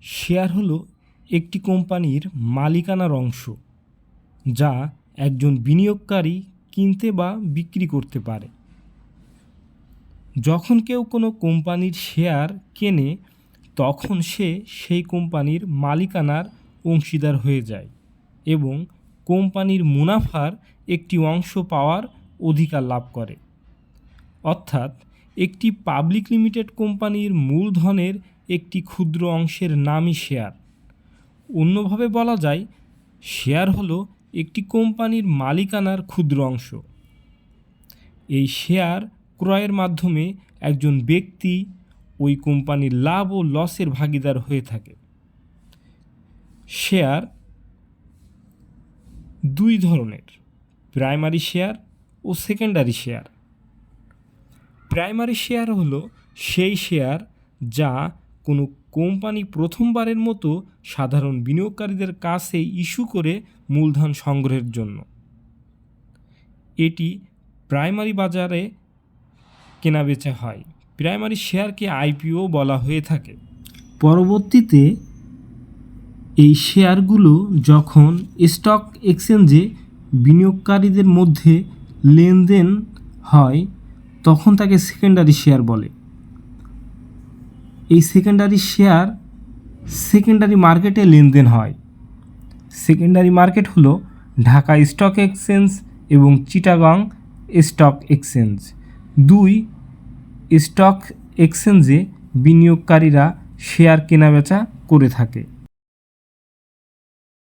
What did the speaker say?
Share হলো একটি কোম্পানির মালিকানার অংশ, যা একজন বিনিয়োগকারী কিনতে বা বিক্রি করতে পারে। যখন কেউ কোনো কোম্পানির শেয়ার কেনে, তখন সে সেই কোম্পানির মালিকানার অংশীদার হয়ে যায় এবং কোম্পানির মুনাফার একটি অংশ পাওয়ার অধিকার লাভ করে। অর্থাৎ, একটি পাবলিক লিমিটেড কোম্পানির মূলধনের একটি ক্ষুদ্র অংশের নামই শেয়ার। অন্যভাবে বলা যায়, শেয়ার হলো একটি কোম্পানির মালিকানার ক্ষুদ্র অংশ। এই শেয়ার ক্রয়ের মাধ্যমে একজন ব্যক্তি ওই কোম্পানির লাভ ও লসের ভাগিদার হয়ে থাকে। শেয়ার দুই ধরনের, প্রাইমারি শেয়ার ও সেকেন্ডারি শেয়ার। প্রাইমারি শেয়ার হলো সেই শেয়ার যা কোনো কোম্পানি প্রথমবারের মতো সাধারণ বিনিয়োগকারীদের কাছে ইস্যু করে মূলধন সংগ্রহের জন্য। এটি প্রাইমারি বাজারে কেনাবেচা হয়। প্রাইমারি শেয়ারকে আইপিও বলা হয়ে থাকে। পরবর্তীতে এই শেয়ারগুলো যখন স্টক এক্সচেঞ্জে বিনিয়োগকারীদের মধ্যে লেনদেন হয়, তখন তাকে সেকেন্ডারি শেয়ার বলে। এই সেকেন্ডারি শেয়ার সেকেন্ডারি মার্কেটে লেনদেন হয়। সেকেন্ডারি মার্কেট হলো ঢাকা স্টক এক্সচেঞ্জ এবং চিটাগং স্টক এক্সচেঞ্জ দুই স্টক এক্সচেঞ্জে বিনিয়োগকারীরা শেয়ার কেনাবেচা করে থাকে।